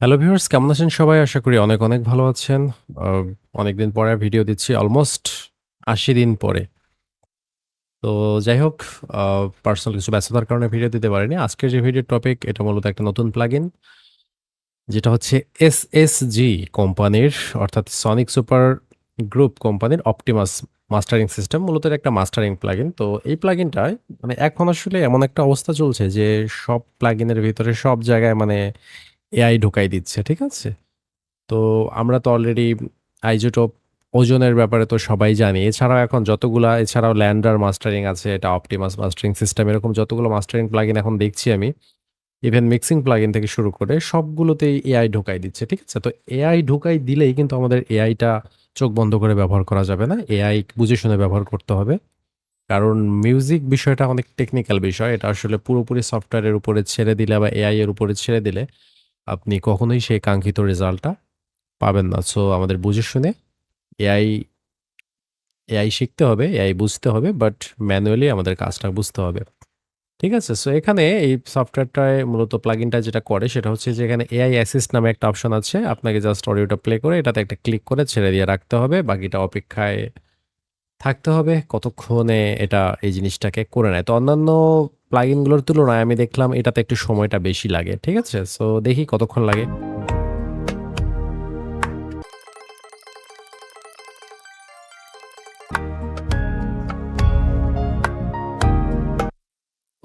Hello viewers কেমন আছেন সবাই? আশা করি অনেক, অনেক ভালো আছেন। অনেকদিন পরে ভিডিও দিচ্ছি অলমোস্ট ৮০ দিন পরে। তো যাই হোক পার্সোনাল কিছু ব্যস্ততার কারণে ভিডিও দিতে পারিনি। আজকের যে ভিডিওর টপিক এটা মূলত একটা নতুন প্লাগইন। যেটা হচ্ছে এসএসজি কোম্পানির অর্থাৎ সনিক সুপার গ্রুপ কোম্পানির অপটিমাস মাস্টারিং সিস্টেম মূলত একটা মাস্টারিং প্লাগইন। তো এই প্লাগইনটায় মানে এখন আসলে এমন একটা অবস্থা চলছে যে সব প্লাগইনের ভিতরে সব জায়গায় মানে এআই ঢুকাই দিচ্ছে। ঠিক আছে? তো আমরা তো অলরেডি আইজোটোপ ওজনের ব্যাপারে তো সবাই জানি। এছাড়াও এখন যতগুলা এছাড়াও ল্যান্ডার মাস্টারিং আছে, এটা অপটিমাস মাস্টারিং সিস্টেম এরকম যতগুলো মাস্টারিং প্লাগইন এখন দেখছি আমি, ইভেন মিক্সিং প্লাগইন থেকে শুরু করে সবগুলোতেই এআই ঢুকাই দিচ্ছে। ঠিক আছে? তো এআই ঢুকাই দিলেই কিন্তু আমাদের এআইটা চোখ বন্ধ করে ব্যবহার করা যাবে না। এআই বুঝে শুনে ব্যবহার করতে হবে। কারণ মিউজিক বিষয়টা অনেক টেকনিক্যাল বিষয়। এটা আসলে পুরোপুরি সফটওয়্যারের উপরে ছেড়ে দিলে বা এআই এর উপরে ছেড়ে দিলে আপনি কখনোই সেই কাঙ্ক্ষিত রেজাল্টটা পাবেন না। সো আমাদের বুঝে শুনে এআই এআই শিখতে হবে, এআই বুঝতে হবে বাট ম্যানুয়ালি আমাদের কাজটা বুঝতে হবে। ঠিক আছে? সো এখানে এই সফটওয়্যারটায় মূলত প্লাগইনটা যেটা করে সেটা হচ্ছে যে এখানে এআই অ্যাসিস্ট নামে একটা অপশন আছে। আপনাকে জাস্ট অডিওটা প্লে করে এটাতে একটা ক্লিক করে ছেড়ে দিয়ে রাখতে হবে। বাকিটা অপেক্ষায় থাকতে হবে কতক্ষণে এটা এই জিনিসটাকে করে নেয়। তো অন্যান্য প্লাগইনগুলোর তুলনায় আমি দেখলাম এটাতে একটু সময়টা বেশি লাগে। ঠিক আছে? সো দেখি কতক্ষণ লাগে।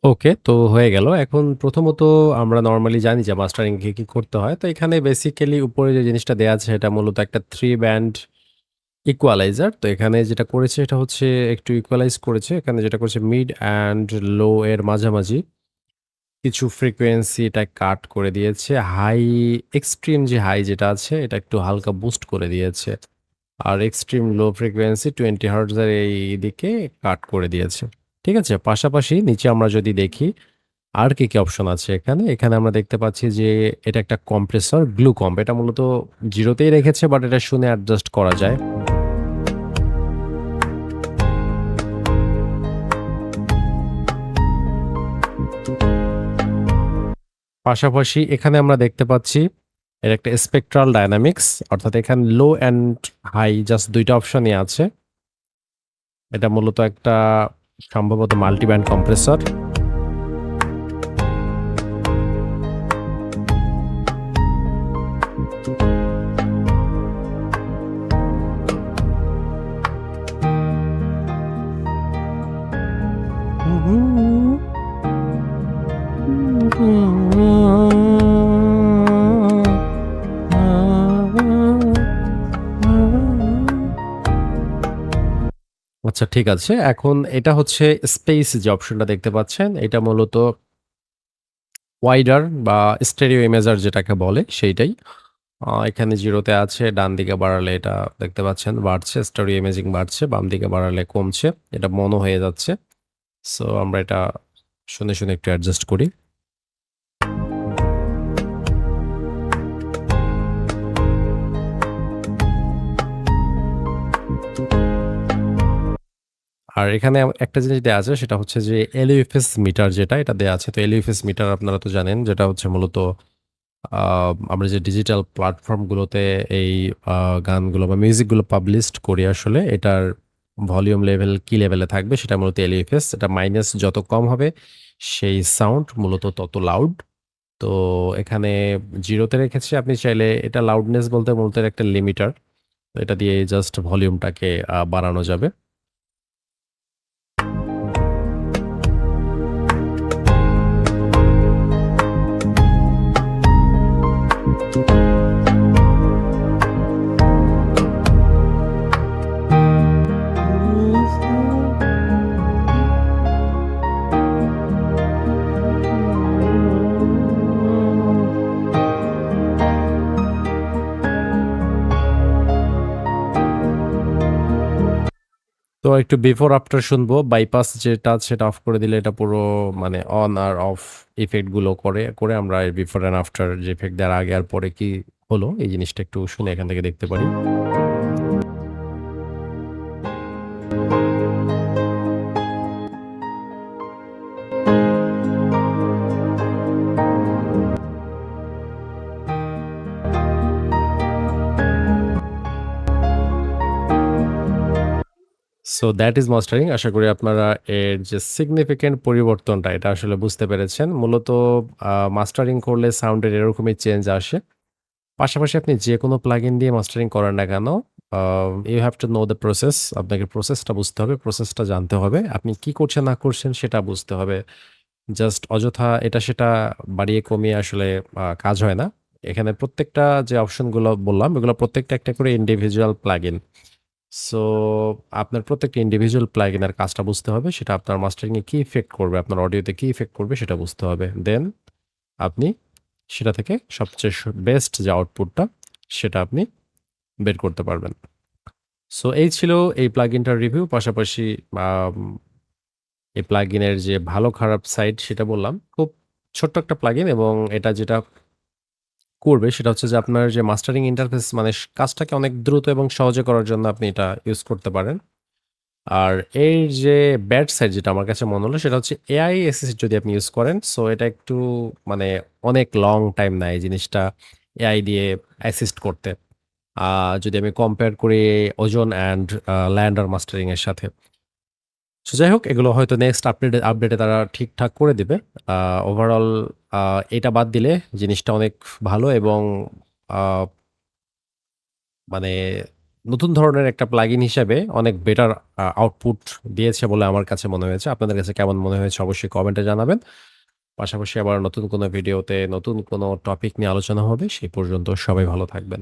ওকে, তো হয়ে গেল। এখন প্রথমত আমরা নর্মালি জানি যে মাস্টারিং কী কি করতে হয়। তো এখানে বেসিক্যালি উপরে যে জিনিসটা দেওয়া আছে সেটা মূলত একটা থ্রি ব্যান্ড ইকুয়ালাইজার। তো এখানে যেটা করেছে এটা হচ্ছে একটু ইকুয়ালাইজ করেছে। এখানে যেটা করেছে মিড অ্যান্ড লো এর মাঝামাঝি কিছু ফ্রিকোয়েন্সি এটা কাট করে দিয়েছে। হাই এক্সট্রিম যে হাই যেটা আছে এটা একটু হালকা বুস্ট করে দিয়েছে। আর এক্সট্রিম লো ফ্রিকোয়েন্সি 20 হার্টজ এর এই দিকে কাট করে দিয়েছে। ঠিক আছে? পাশাপাশি নিচে আমরা যদি দেখি আর কি, কি অপশন আছে এখানে? এখানে আমরা দেখতে পাচ্ছি যে এটা একটা কম্প্রেসর গ্লু কম্প। এটা মূলত জিরোতেই রেখেছে বাট এটা শুনে অ্যাডজাস্ট করা যায়। পাশাপাশি এখানে আমরা দেখতে পাচ্ছি এর একটা স্পেকট্রাল ডায়নামিক্স অর্থাৎ এখানে লো অ্যান্ড হাই জাস্ট ২ টা অপশনই আছে। এটা মূলত একটা সম্ভবত মাল্টিব্যান্ড কম্প্রেসর thank কম্প্রেসর। আচ্ছা ঠিক আছে। এখন এটা হচ্ছে স্পেস যে অপশনটা দেখতে পাচ্ছেন এটা মূলত ওয়াইডার বা স্টেরিও ইমেজার যেটাকে বলে সেইটাই। এখানে 0 তে আছে। ডান দিকে বাড়ালে এটা দেখতে পাচ্ছেন বাড়ছে। স্টেরিও ইমেজিং বাড়ছে। বাম দিকে বাড়ালে কমছে। এটা মনো হয়ে যাচ্ছে। সো আমরা এটা শুনে, শুনে একটু অ্যাডজাস্ট করি। আর এখানে একটা জিনিস দেওয়া আছে, সেটা হচ্ছে যে LUFS মিটার যেটা, এটা দেওয়া আছে। তো LUFS মিটার আপনারা তো জানেন, যেটা হচ্ছে মূলত আমরা যে ডিজিটাল প্ল্যাটফর্মগুলোতে এই গানগুলো বা মিউজিকগুলো পাবলিশড করি আসলে, এটার ভলিউম লেভেল কি লেভেলে থাকবে, সেটা মূলত LUFS, এটা মাইনাস যত কম হবে, সেই সাউন্ড মূলত তত লাউড। তো এখানে 0 তে রেখেছি, আপনি চাইলে এটা লাউডনেস বলতে মূলত একটা লিমিটার। এটা দিয়ে জাস্ট ভলিউমটাকে বাড়ানো যাবে। তো একটু বিফোর আফটার শুনব। বাইপাস যেটা সেটা অফ করে দিলে এটা পুরো মানে অন আর অফ ইফেক্টগুলো করে, করে আমরা বিফোর অ্যান্ড আফটার যে ইফেক্ট দেওয়ার আগে আর পরে কি হলো এই জিনিসটা একটু শুনে এখান থেকে দেখতে পারি। So that is mastering. আশা করি আপনারা এর যে সিগনিফিকেন্ট পরিবর্তনটা এটা আসলে বুঝতে পেরেছেন। মূলত মাস্টারিং করলে সাউন্ডের এরকমই চেঞ্জ আসে। পাশাপাশি আপনি যে কোনো প্লাগইন দিয়ে মাস্টারিং করেন না কেন, you have to know the process. আপনাকে প্রসেসটা বুঝতে হবে, প্রসেসটা জানতে হবে। আপনি কি করছেন না করছেন সেটা বুঝতে হবে। জাস্ট অযথা এটা সেটা বাড়িয়ে কমিয়ে আসলে কাজ হয় না। এখানে প্রত্যেকটা যে অপশনগুলো বললাম, এগুলো প্রত্যেকটা একটা করে ইন্ডিভিজুয়াল প্লাগইন। সো আপনার প্রত্যেকটা ইন্ডিভিজুয়াল প্লাগইনের কাজটা বুঝতে হবে। সেটা আপনার মাস্টারিং কী ইফেক্ট করবে, আপনার অডিওতে কী ইফেক্ট করবে সেটা বুঝতে হবে। দেন আপনি সেটা থেকে সবচেয়ে বেস্ট যে আউটপুটটা সেটা আপনি বের করতে পারবেন। সো এই ছিল এই প্লাগইনটার রিভিউ। পাশাপাশি এই প্লাগইনের যে ভালো খারাপ সাইড সেটা বললাম। খুব ছোট্ট একটা প্লাগইন এবং এটা যেটা করবে সেটা হচ্ছে যে আপনার যে মাস্টারিং ইন্টারফেস মানে কাজটাকে অনেক দ্রুত এবং সহজে করার জন্য আপনি এটা ইউজ করতে পারেন। আর এর যে ব্যাড সাইড যেটা আমার কাছে মনে হলো, সেটা হচ্ছে এআই অ্যাসিস্ট যদি আপনি ইউজ করেন সো এটা একটু মানে অনেক লং টাইম নেয় জিনিসটা এআই দিয়ে অ্যাসিস্ট করতে। যদি আমি কম্পেয়ার করি ওজন অ্যান্ড আ ল্যান্ডার মাস্টারিং এর সাথে। সো যাই হোক, এগুলো হয়তো নেক্সট আপডেটে আপডেটে তারা ঠিকঠাক করে দিবে। ওভারঅল এটা বাদ দিলে জিনিসটা অনেক ভালো এবং মানে নতুন ধরনের একটা প্লাগইন হিসাবে অনেক বেটার আউটপুট দিয়েছে বলে আমার কাছে মনে হয়েছে। আপনাদের কাছে কেমন মনে হয়েছে অবশ্যই কমেন্টে জানাবেন। পাশাপাশি আবার নতুন কোনো ভিডিওতে নতুন কোনো টপিক নিয়ে আলোচনা হবে। সেই পর্যন্ত সবাই ভালো থাকবেন।